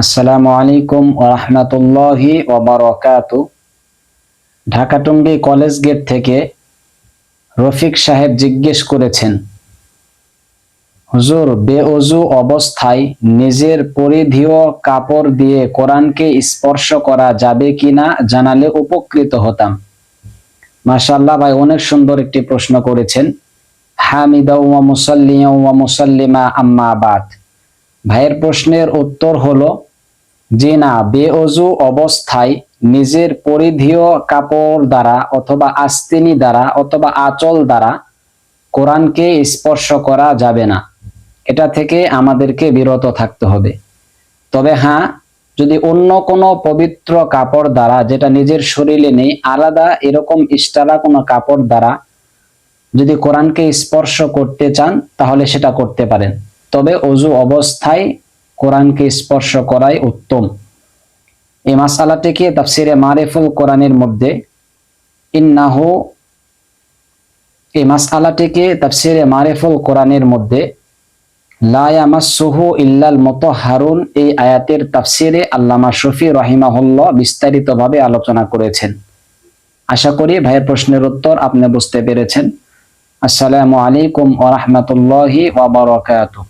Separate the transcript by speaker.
Speaker 1: আসসালামু আলাইকুম ওরহমতুল্লাহি ওবরকাত কলেজ গেট থেকে রফিক সাহেব জিজ্ঞেস করেছেন, হুজুর বেঅজু অবস্থায় নিজের পরিধেয় কাপড় দিয়ে কোরআনকে স্পর্শ করা যাবে কিনা জানালে উপকৃত হতাম। মাশাআল্লাহ ভাই অনেক সুন্দর একটি প্রশ্ন করেছেন হামিদা ওয়া ওয়া মুসাল্লিমা আম্মা বাদ ভাইয়ের প্রশ্নের উত্তর হলো যে না বেঅজু অবস্থায় নিজের পরিধেয় কাপড় দ্বারা অথবা আস্তিনি দ্বারা অথবা আচল দ্বারা কোরআনকে স্পর্শ করা যাবে না। এটা থেকে আমাদেরকে বিরত থাকতে হবে। তবে হ্যাঁ যদি অন্য কোনো পবিত্র কাপড় দ্বারা যেটা নিজের শরীরে নেই, আলাদা এরকম ইস্টারা কোনো কাপড় দ্বারা যদি কোরআনকে স্পর্শ করতে চান, তাহলে সেটা করতে পারেন। তবে অজু অবস্থায় কোরআনকে স্পর্শ করাই উত্তম। এই মাসালাটিকে তাফসিরে মারিফুল কোরআনের মধ্যে ইন্নাহু এই মাসালাটিকে তাফসিরে মারিফুল কোরআনের মধ্যে লায়ামাসুহু ইল্লাল মতো হারুন এই আয়াতের তাফসিরে আল্লামা শফি রহিমাহুল্লাহ বিস্তারিতভাবে আলোচনা করেছেন। আশা করি ভাইয়ের প্রশ্নের উত্তর আপনি বুঝতে পেরেছেন। আসসালামু আলাইকুম ওয়া রাহমাতুল্লাহি ওয়া বারাকাতুহু।